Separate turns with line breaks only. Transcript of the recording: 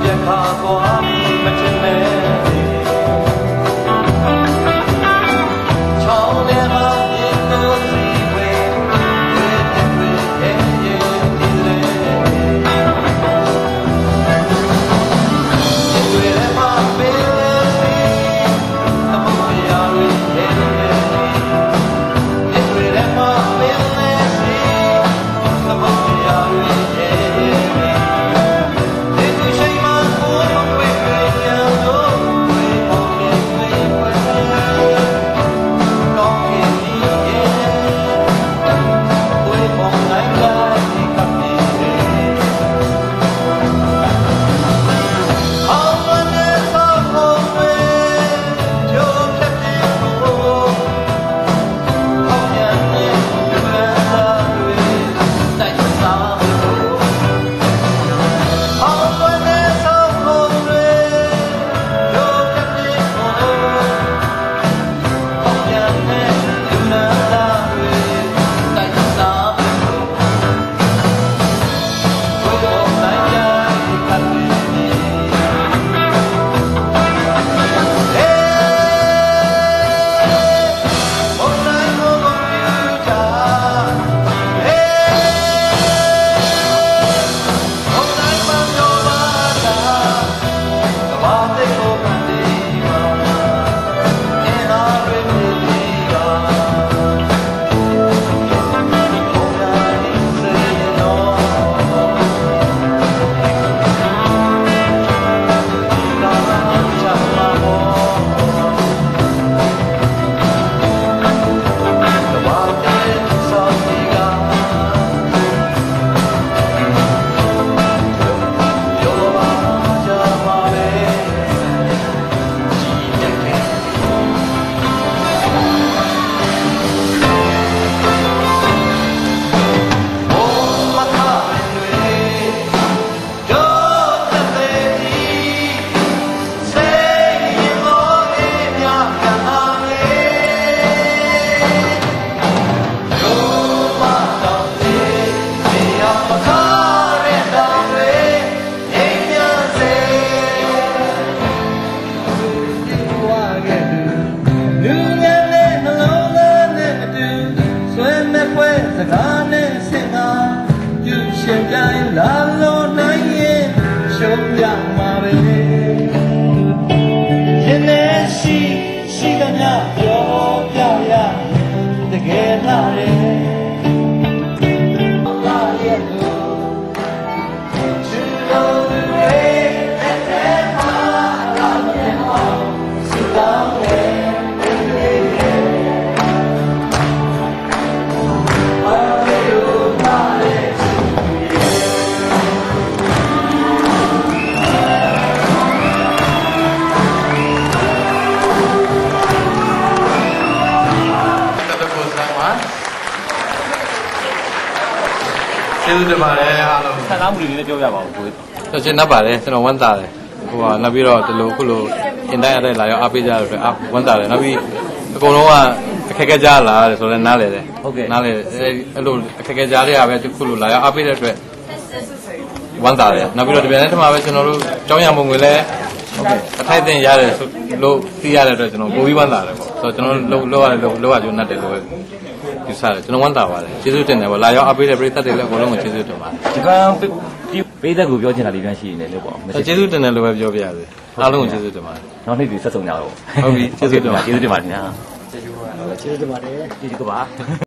Jack Harbour, Mitchell Man. chẳng ai lắng
တင်ပါတယ်အားလုံး
ခံစားမှုတွေလည်းပြောပြပါဦးကို
ကျွန်တော်ရှင်းတတ်ပါတယ်ကျွန်တော်ဝမ်းသာတယ်ဟိုကနောက်ပြီးတော့ဒီလိုခုလိုအင်တိုင်းရတဲ့လာရောက်အားပေးကြရတဲ့အတွက်အာဝမ်းသာတယ်နောက်ပြီးအကုန်လုံးကအခက်အခဲကြားလာတယ်ဆိုတော့နားလေတယ်နားလေအဲ့လိုအခက်အခဲကြားတွေကပဲခုလိုလာရောက်အားပေးတဲ့အတွက်ဝမ်းသာတယ်နောက်ပြီးတော့ဒီပြန်ထဲမှာပဲကျွန်တော်တို့ကြောင်းရံပုံငွေလည်းဟုတ်ကဲ့အထိုက်တင်ရတယ်ဆိုလို့သိရတဲ့အတွက်ကျွန်တော်ပိုပြီးဝမ်းသာတယ်ပေါ့ဆိုတော့ကျွန်တော်တို့လောရတယ်လို့လောရကျိုးနှက်တယ်လို့ ယူဆတယ်ကျွန်တော်ဝမ်းသာပါတယ်ကျေးဇူးတင်တယ်ပေါ့လာရောက်အားပေးတဲ့ပရိသတ်တွေလည်းအကုန်လုံးကိုကျေးဇူးတင်ပါတယ်
ဒီကံပေးသက်ကိုပြောချင်တာလေးပြန်ရှိနေလို့ပေါ့
ကျေးဇူးတင်တယ်လို့ပဲပြောပြရစေအားလုံးကိုကျေးဇူးတင်ပါတယ်
နောက်နေ့ဒီဆက်ဆုံကြတော့
ဟုတ်ပြီကျေးဇူးတင်ပါ
ကျေးဇူးတင်ပါတယ်ညာ
ကျေးဇူးတင်ပါတယ်
ကျေးဇူးကပါ